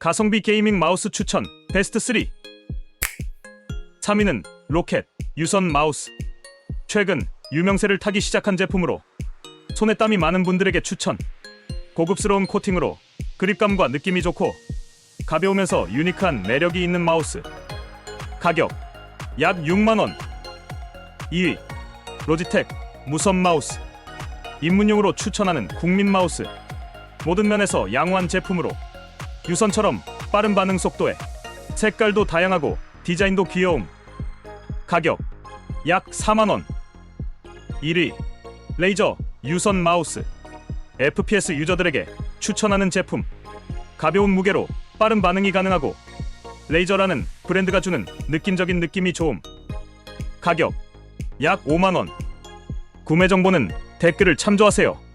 가성비 게이밍 마우스 추천 베스트 3 3위는 로켓 유선 마우스. 최근 유명세를 타기 시작한 제품으로 손에 땀이 많은 분들에게 추천. 고급스러운 코팅으로 그립감과 느낌이 좋고 가벼우면서 유니크한 매력이 있는 마우스. 가격 약 6만원. 2위 로지텍 무선 마우스. 입문용으로 추천하는 국민 마우스. 모든 면에서 양호한 제품으로 유선처럼 빠른 반응 속도에 색깔도 다양하고 디자인도 귀여움. 가격 약 4만 원. 1위 레이저 유선 마우스. FPS 유저들에게 추천하는 제품. 가벼운 무게로 빠른 반응이 가능하고 레이저라는 브랜드가 주는 느낌적인 느낌이 좋음. 가격 약 5만 원. 구매 정보는 댓글을 참조하세요